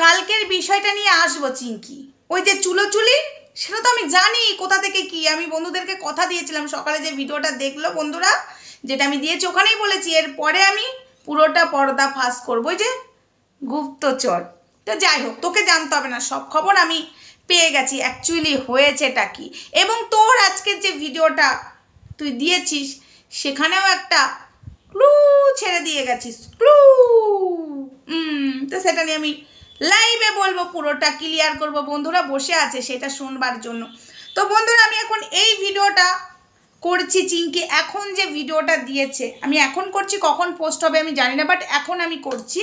কালকের বিষয়টা নিয়ে আসব, চিঙ্কি। ওই যে চুলো চুলি সেটা তো আমি জানি কোথা থেকে কি। আমি বন্ধুদেরকে কথা দিয়েছিলাম, সকালে যে ভিডিওটা দেখল বন্ধুরা, যেটা আমি দিয়েছি ওখানেই বলেছি এরপরে আমি পুরোটা পর্দা ফাঁস করব। যে গুপ্তচর। তো যাই হোক, তোকে জানতে হবে না, সব খবর আমি পেয়ে গেছি অ্যাকচুয়ালি হয়েছেটা কি? এবং তোর আজকের যে ভিডিওটা তুই দিয়েছিস, সেখানেও একটা ক্লু ছেড়ে দিয়ে গেছিস ক্লু তো সেটা নিয়ে আমি লাইভে বলব, পুরোটা ক্লিয়ার করব। বন্ধুরা বসে আছে, সেটা শুনবার জন্য। তো বন্ধুরা, আমি এখন এই ভিডিওটা করছি চিঙ্কি এখন যে ভিডিওটা দিয়েছে, আমি এখন করছি, কখন পোস্ট হবে আমি জানি না বাট এখন আমি করছি।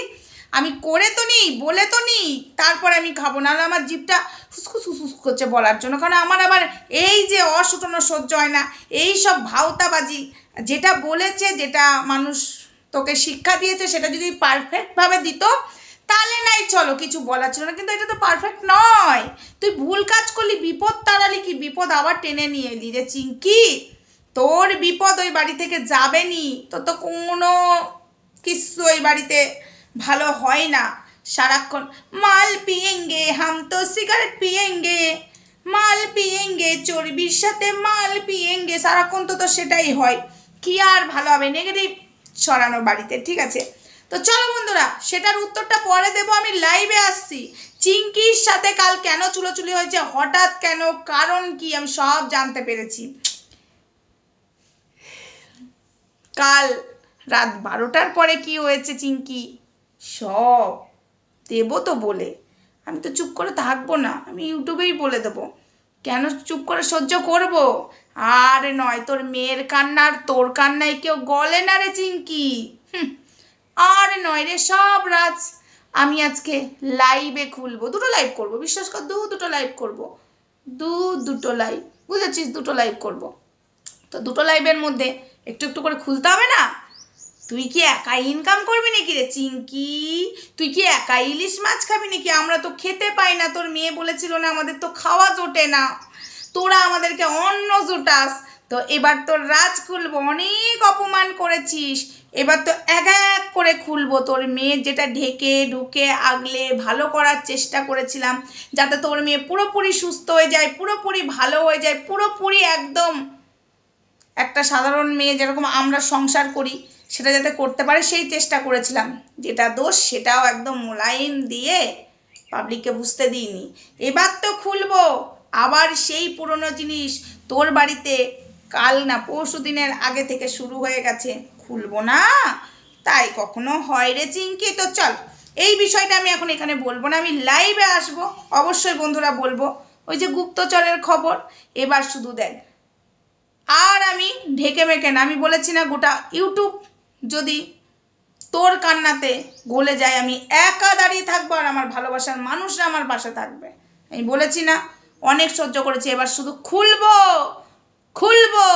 আমি করে তো নিই, বলে তো নিই, তারপর আমি খাব। নাহলে আমার জিভটা ফুসকুস ফুসকুস করছে বলার জন্য। কারণ আমার আবার এই যে অসুটনো সহ্য হয় না, এই সব ভাওতাবাজি, যেটা বলেছে, যেটা মানুষ তোকে শিক্ষা দিয়েছে, সেটা যদি পারফেক্টভাবে দিত তাহলে নাই, চলো, কিছু বলার ছিল না, কিন্তু এটা তো পারফেক্ট নয়। তুই ভুল কাজ করলি, বিপদ তাড়ালি কি? বিপদ আবার টেনে নিয়ে এলি রে চিঙ্কি তোর বিপদ ওই বাড়ি থেকে যাবে নি তোর তো কোনো কিছু ওই বাড়িতে ভালো হয় না। সারাক্ষণ, মাল পিয়েঙ্গে, হাম তো সিগারেট পিয়েঙ্গে, মাল পিয়েঙ্গে, চর্বির সাথে মাল পিয়েঙ্গে, সারাক্ষণ তো তো সেটাই হয়। কি আর ভালো হবে? নেগেটিভ ছড়ানো বাড়িতে, ঠিক আছে? তো চলো বন্ধুরা, সেটার উত্তরটা পরে দেবো, আমি লাইভে আসছি। চিঙ্কির সাথে কাল কেন চুলোচুলি হয়েছে, হঠাৎ কেন, কারণ কি, আমি সব জানতে পেরেছি। কাল রাত বারোটার পরে কি হয়েছে, চিঙ্কি? সব দেবো তো বলে। আমি তো চুপ করে থাকব না, আমি ইউটিউবেই বলে দেবো। কেন চুপ করে সহ্য করব? আর নয়, তোর মেয়ের কান্নার তোর কান্নায় কেউ গলে না রে, চিঙ্কি। হুম আর নয় রে সব রাজ। আমি আজকে লাইভে খুলবো। দুটো লাইভ করব, বিশ্বাস কর, দু দুটো লাইভ করব। দু দুটো লাইভ বুঝেছিস? দুটো লাইভ করব। তো দুটো লাইভের মধ্যে একটু একটু করে খুলতে হবে না? তুই কি একাই ইনকাম করবি নাকি রে চিঙ্কি তুই কি একাই ইলিশ মাছ খাবি নাকি? আমরা তো খেতে পাই না, তোর মেয়ে বলেছিল না আমাদের তো খাওয়া জোটে না। তোরা আমাদেরকে অন্ন জোটাস। তো এবার তোর রাজ খুলবো, অনেক অপমান করেছিস। এবার তো এক এক করে খুলবো। তোর মেয়ে যেটা ঢেকে ঢুকে আগলে ভালো করার চেষ্টা করেছিলাম, যাতে তোর মেয়ে পুরোপুরি সুস্থ হয়ে যায়, পুরোপুরি ভালো হয়ে যায়, পুরোপুরি একদম একটা সাধারণ মেয়ে যেরকম আমরা সংসার করি, সেটা যাতে করতে পারে সেই চেষ্টা করেছিলাম। যেটা দোষ, সেটাও একদম মোলায়েম দিয়ে পাবলিককে বুঝতে দিইনি। এবার তো খুলবো। আবার সেই পুরনো জিনিস তোর বাড়িতে কাল না পরশু দিনের আগে থেকে শুরু হয়ে গেছে। খুলবো না। তাই কখনো হয় রে চিঙ্কি তো চল, এই বিষয়টা আমি এখন এখানে বলব না, আমি লাইভে আসব। অবশ্যই বন্ধুরা বলব, ওই যে গুপ্তচরের খবর। এবার শুধু দেখ, আর আমি ঢেকে মেকে না, আমি বলেছি না গোটা ইউটিউব যদি তোর কান্নাতে গলে যায়, আমি একা দাঁড়িয়ে থাকব আর আমার ভালোবাসার মানুষরা আমার পাশে থাকবে। আমি বলেছি না, অনেক সহ্য করেছি, এবার শুধু খুলবো খুলবো,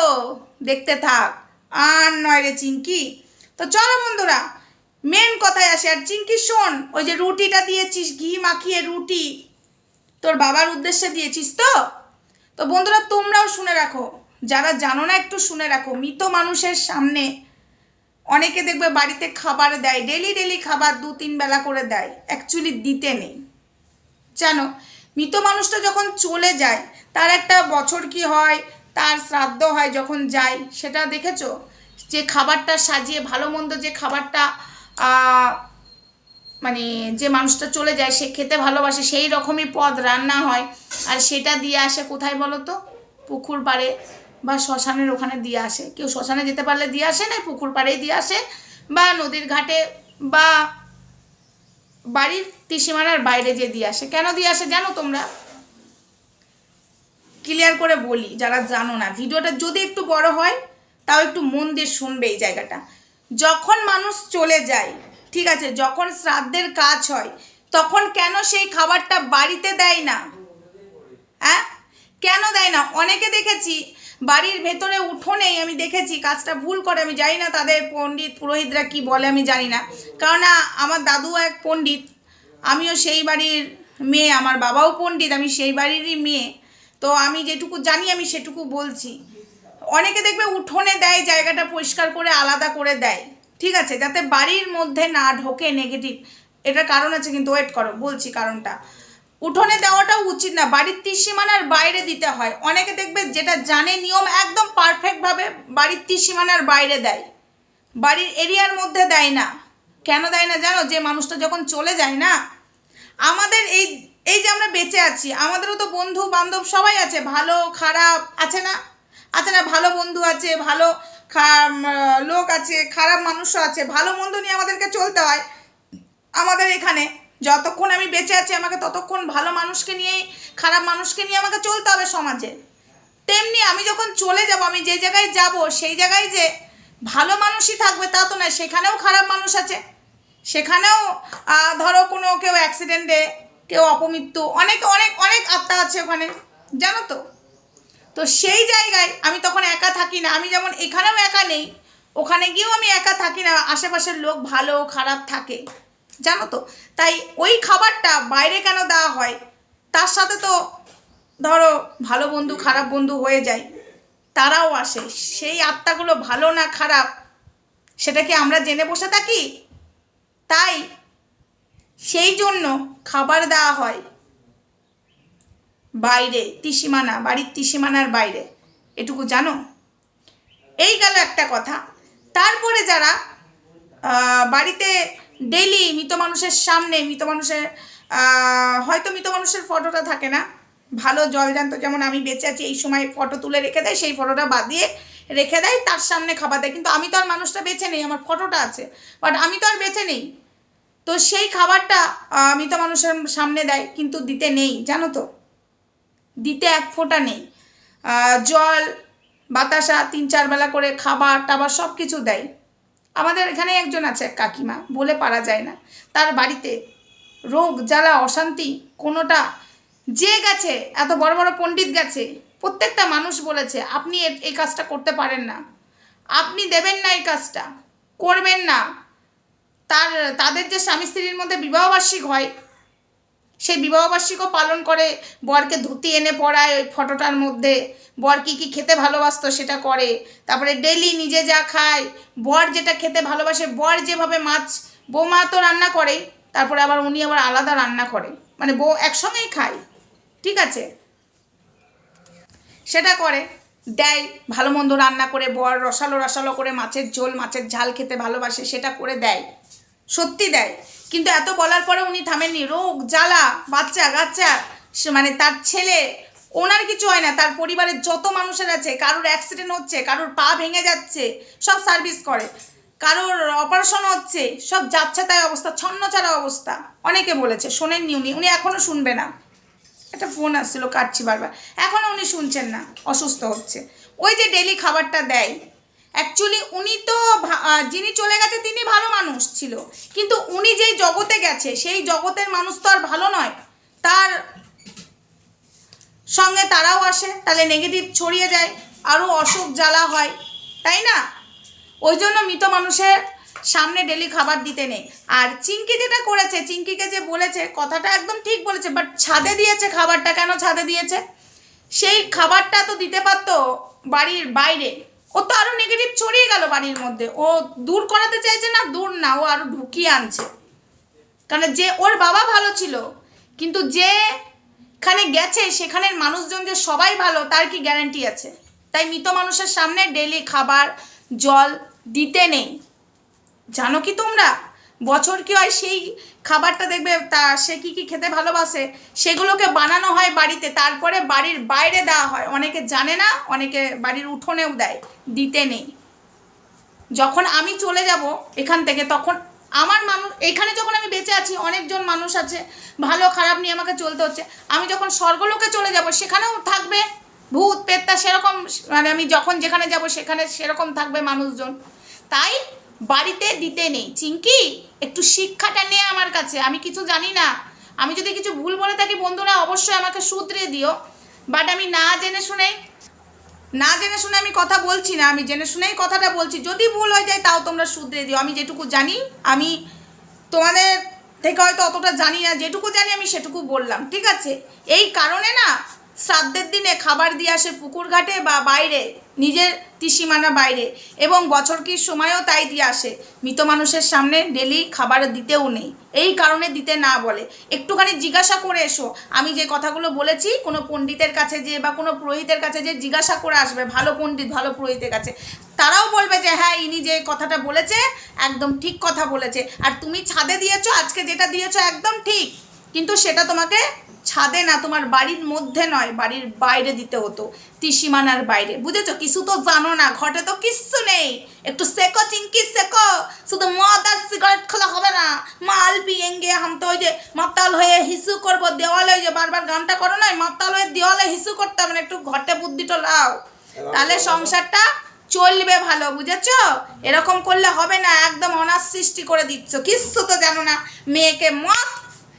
দেখতে থাক। আর নয় রে চিঙ্কি তো চলো বন্ধুরা মেন কথায় আসে। আর চিঙ্কি শোন, ওই যে রুটিটা দিয়েছিস, ঘি মাখিয়ে রুটি, তোর বাবার উদ্দেশ্যে দিয়েছিস তো? তো বন্ধুরা, তোমরাও শুনে রাখো। যারা জানো না, একটু শুনে রাখো। মৃত মানুষের সামনে অনেকে দেখবে বাড়িতে খাবার দেয় ডেলি ডেলি খাবার দু, তিন বেলা করে দেয়। অ্যাকচুয়ালি দিতে নেই। জানো, মৃত মানুষটা যখন চলে যায়, তার একটা বছর কি হয় তার শ্রাদ্ধ হয় যখন যাই, সেটা দেখেছ? যে খাবারটা সাজিয়ে, ভালো মন্দ যে খাবারটা মানে যে মানুষটা চলে যায়, সে খেতে ভালোবাসে, সেই রকমই পদ রান্না হয়। আর সেটা দিয়ে আসে কোথায় বলো তো? পুকুর পাড়ে বা শ্মশানের ওখানে দিয়ে আসে। কেউ শ্মশানে যেতে পারলে দিয়ে আসে না, পুকুর পাড়েই দিয়ে আসে। বা নদীর ঘাটে বা বাড়ির ত্রিসীমানার বাইরে যে দিয়ে আসে। কেন দিয়ে আসে জানো তোমরা? ক্লিয়ার করে বলি, যারা জানো না, ভিডিওটা যদি একটু বড় হয়, তাও একটু মন দিয়ে শুনবে এই জায়গাটা। যখন মানুষ চলে যায়, ঠিক আছে, যখন শ্রাদ্ধের কাজ হয়, তখন কেন সেই খাবারটা বাড়িতে দেয় না? হ্যাঁ? কেন দেয় না? অনেকে দেখেছি, বাড়ির ভেতরে উঠোনেই আমি দেখেছি, কাজটা ভুল করে, আমি জানি না তাদের পণ্ডিত পুরোহিতরা কি বলে, আমি জানি না। কারণ আমার দাদু এক পণ্ডিত, আমিও সেই বাড়ির মেয়ে, আমার বাবাও পণ্ডিত, আমি সেই বাড়িরই মেয়ে। তো আমি যেটুকু জানি, আমি সেটুকু বলছি। অনেকে দেখবে উঠোনে দেয়, জায়গাটা পরিষ্কার করে, আলাদা করে দেয়। ঠিক আছে, যাতে বাড়ির মধ্যে না ঢোকে নেগেটিভ এটার কারণ আছে, কিন্তু ওয়েট করো, বলছি কারণটা। উঠোনে দেওয়াটাও উচিত না, বাড়ির ত্রিসীমানার বাইরে দিতে হয়। অনেকে দেখবে যেটা জানে নিয়ম একদম পারফেক্টভাবে বাড়ির ত্রিসীমানার বাইরে দেয়। বাড়ির এরিয়ার মধ্যে দেয় না। কেন দেয় না জানো? যে মানুষটা যখন চলে যায় না? আমাদের এই এই যে আমরা বেঁচে আছি, আমাদেরও তো বন্ধু, বান্ধব সবাই আছে, ভালো, খারাপ আছে না? আছে না, ভালো বন্ধু আছে, ভালো লোক আছে, খারাপ মানুষও আছে, ভালো মন্দ নিয়ে আমাদেরকে চলতে হয়, আমাদের এখানে। যতক্ষণ আমি বেঁচে আছি, আমাকে ততক্ষণ ভালো মানুষকে নিয়েই, খারাপ মানুষকে নিয়ে আমাকে চলতে হবে সমাজে। তেমনি আমি যখন চলে যাব, আমি যে জায়গায় যাব, সেই জায়গায় যে ভালো মানুষই থাকবে তা তো না সেখানেও খারাপ মানুষ আছে। সেখানেও ধরো কোনো কেউ অ্যাক্সিডেন্টে কেউ অপমৃত্যু, অনেক অনেক অনেক আত্মা আছে ওখানে, জানো তো? তো সেই জায়গায় আমি তখন একা থাকি না। আমি যেমন এখানেও একা নেই, ওখানে গিয়েও আমি একা থাকি না। আশেপাশের লোক ভালো, খারাপ থাকে, জানো তো? তাই ওই খাবারটা বাইরে কেন দেওয়া হয়? তার সাথে তো ধরো ভালো বন্ধু, খারাপ বন্ধু হয়ে যায়। তারাও আসে। সেই আত্মাগুলো ভালো না খারাপ সেটা কি আমরা জেনে বসে থাকি? তাই সেই জন্য খাবার দেওয়া হয়। বাইরে ত্রিসীমানা বাড়ির ত্রিসীমানার বাইরে। এটুকু জানো? এই গেল একটা কথা। তারপরে যারা বাড়িতে ডেলি মৃত মানুষের সামনে, মৃত মানুষের হয়তো মৃত মানুষের ফটোটা থাকে না। ভালো জল জানতো যেমন আমি বেঁচে আছি, এই সময় ফটো তুলে রেখে দেয়, সেই ফটোটা বাদ দিয়ে রেখে দেয়, তার সামনে খাবার দেয়। কিন্তু আমি তো আর মানুষটা বেছে নেই, আমার ফটোটা আছে। বাট আমি তো আর বেছে নেই। তো সেই খাবারটা মৃত মানুষের সামনে দেয় কিন্তু দিতে নেই, জানো তো? দিতে এক ফোঁটা নেই। জল, বাতাসা, তিন চার বেলা করে খাবার টাবার সব কিছু দেয় আমাদের এখানে একজন আছে কাকিমা, বলে পারা যায় না। তার বাড়িতে রোগ, জ্বালা, অশান্তি কোনোটা যে গেছে, এত বড় বড় পণ্ডিত গেছে, প্রত্যেকটা মানুষ বলেছে, আপনি এই কাজটা করতে পারেন না। আপনি দেবেন না এই কাজটা, করবেন না। তাদের যে স্বামী স্ত্রীর মধ্যে বিবাহবার্ষিক হয়, সেই বিবাহবার্ষিকও পালন করে, বরকে ধুতি এনে পড়ায় ওই ফটোটার মধ্যে, বর কী কী খেতে ভালোবাসতো সেটা করে, তারপরে ডেলি নিজে যা খায়, বর যেটা খেতে ভালোবাসে, বর যেভাবে মাছ, বৌমা তো রান্না করে তারপরে আবার উনি আবার আলাদা রান্না করে মানে বউ একসঙ্গেই খায়, ঠিক আছে? সেটা করে, দেয়, ভালো মন্দ রান্না করে, বর রসালো রসালো করে মাছের ঝোল, মাছের ঝাল খেতে ভালোবাসে, সেটা করে দেয়। সত্যি দেয়। কিন্তু এত বলার পরে উনি থামেননি। রোগ, জ্বালা, বাচ্চা কাচ্চা মানে তার ছেলে, ওনার কিছু হয় না। তার পরিবারের যত মানুষের আছে, কারোর অ্যাক্সিডেন্ট হচ্ছে, কারোর পা ভেঙে যাচ্ছে, সব সার্ভিস করে। কারোর অপারেশন হচ্ছে, সব যাচ্ছে তাই অবস্থা, ছন্নছাড়া অবস্থা। অনেকে বলেছে, শোনেননি উনি। উনি এখনও শুনবে না। একটা ফোন আসছিল, কাটছি বারবার। এখনও উনি শুনছেন না, অসুস্থ হচ্ছে। ওই যে ডেলি খাবারটা দেয় অ্যাকচুয়ালি উনি তো যিনি চলে গেছে, তিনি ভালো মানুষ ছিল। কিন্তু উনি যেই জগতে গেছে, সেই জগতের মানুষ তো আর ভালো নয়। তার সঙ্গে তারাও আসে, তাহলে নেগেটিভ ছড়িয়ে যায়, আরও অসুখ জ্বালা হয়, তাই না? ওই জন্য মৃত মানুষের সামনে ডেলি খাবার দিতে নেই। আর চিঙ্কি যেটা করেছে চিঙ্কিকে যে বলেছে, কথাটা একদম ঠিক বলেছে বাট ছাদে দিয়েছে খাবারটা, কেন ছাদে দিয়েছে? সেই খাবারটা তো দিতে পারতো বাড়ির বাইরে। ও তো আরও নেগেটিভ ছড়িয়ে গেল বাড়ির মধ্যে। ও দূর করাতে চাইছে না, দূর না, ও আরও ঢুকিয়ে আনছে। কারণ যে ওর বাবা ভালো ছিল, কিন্তু যে যেখানে গেছে, সেখানের মানুষজন যে সবাই ভালো, তার কি গ্যারান্টি আছে? তাই মৃত মানুষের সামনে ডেলি খাবার, জল দিতে নেই। জানো কি তোমরা? বছর কি হয় সেই খাবারটা দেখবে তা সে কি কি খেতে ভালোবাসে? সেগুলোকে বানানো হয় বাড়িতে, তারপরে বাড়ির বাইরে দেওয়া হয়। অনেকে জানে না, অনেকে বাড়ির উঠোনেও দেয়, দিতে নেই। যখন আমি চলে যাব এখান থেকে, তখন আমার মানুষ, এখানে যখন আমি বেঁচে আছি, অনেকজন মানুষ আছে, ভালো খারাপ নিয়ে আমাকে চলতে হচ্ছে। আমি যখন স্বর্গলোকে চলে যাব, সেখানেও থাকবে ভূত, পেত্তা, সেরকম মানে আমি যখন যেখানে যাব, সেখানে সেরকম থাকবে মানুষজন। তাই বাড়িতে দিতে নেই। চিঙ্কি, একটু শিক্ষাটা নে আমার কাছে। আমি কিছু জানি না। আমি যদি কিছু ভুল বলে থাকি, বন্ধুরা, অবশ্যই আমাকে শুধরে দিও। বাট আমি না জেনে শুনে, না জেনে শুনে আমি কথা বলছি না। আমি জেনে শুনেই কথাটা বলছি। যদি ভুল হয়ে যায়, তাও তোমরা শুধরে দিও। আমি যেটুকু জানি, আমি তোমাদের থেকে হয়তো অতটা জানি না। যেটুকু জানি, আমি সেটুকু বললাম। ঠিক আছে? এই কারণে না শ্রাদ্ধের দিনে খাবার দিয়ে আসে পুকুর ঘাটে বা বাইরে, নিজের ত্রিসীমানা বাইরে। এবং বছর কির সময়ও তাই দিয়ে আসে। মৃত মানুষের সামনে ডেলি খাবার দিতেও নেই। এই কারণে দিতে না বলে। একটুখানি জিজ্ঞাসা করে এসো। আমি যে কথাগুলো বলেছি, কোনো পণ্ডিতের কাছে যে বা কোনো পুরোহিতের কাছে যে জিজ্ঞাসা করে আসবে, ভালো পণ্ডিত, ভালো পুরোহিতের কাছে। তারাও বলবে যে হ্যাঁ ইনি যে কথাটা বলেছে, একদম ঠিক কথা বলেছে। আর তুমি ছাদে দিয়েছ, আজকে যেটা দিয়েছ, একদম ঠিক। কিন্তু সেটা তোমাকে ছাদে না তোমার বাড়ির মধ্যে নয় বাড়ির বাইরে দিতে হতো ত্রিসীমানার বাইরে। বুঝেছ? কিছু তো জানো না ঘটে তো কিচ্ছু নেই। একটু সেকো চিঙ্কি সেকো শুধু মদ আর সিগারেট খোলা হবে না। মাল পিয়েঙ্গে হাম তো ওই যে মাতাল হয়ে হিসু করব দেওয়ালে ওই যে বারবার গানটা করো না মাতাল হয়ে দেওয়ালে হিসু করতে হবে না একটু ঘটে বুদ্ধিটা লাও। তাহলে সংসারটা চলবে ভালো বুঝেছ? এরকম করলে হবে না একদম অনার সৃষ্টি করে দিচ্ছ। কিচ্ছু তো জানো না মেয়েকে মদ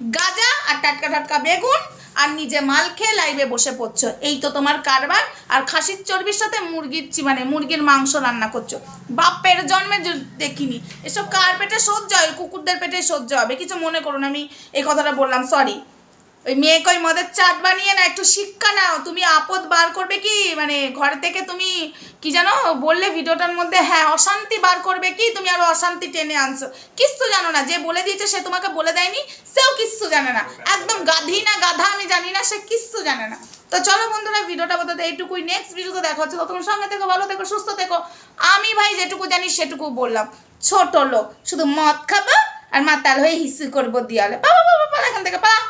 গাজা আর টাটকা টাটকা বেগুন আর নিজে মাল খেয়ে লাইভে বসে পড়ছো। এই তো তোমার কারবার আর খাসির চর্বির সাথে মুরগির মানে মুরগির মাংস রান্না করছ। বাপের জন্মে দেখিনি। এসব কার পেটে সহ্য হয়? কুকুরদের পেটে সহ্য হবে। কিছু মনে করুন আমি এই কথাটা বললাম সরি ওই মেয়েকে ওই মদের চাট বানিয়ে না, একটু শিক্ষা নাও। তুমি আপদ বার করবে কি? মানে ঘর থেকে তুমি কি জানো, বললে ভিডিওটার মধ্যে হ্যাঁ অশান্তি বার করবে কি? তুমি আরও অশান্তি টেনে আনছো। কিচ্ছু জানো না, যে বলে দিয়েছে সে তোমাকে বলে দেয়নি, সেও কিচ্ছু জানে না। একদম গাধি না গাধা আমি জানি না, সে কিচ্ছু জানে না। তো চলো বন্ধুরা, ভিডিওটা বলতে এইটুকুই। নেক্সট ভিডিওতে দেখা হচ্ছে। তো তোমার সঙ্গে থেকো, ভালো থেকো, সুস্থ থেকো। আমি ভাই যেটুকু জানি, সেটুকু বললাম। ছোট লোক, শুধু মদ খাব আর মাতাল হয়ে হিসু করব দিয়ালে পালা, এখান থেকে পালা।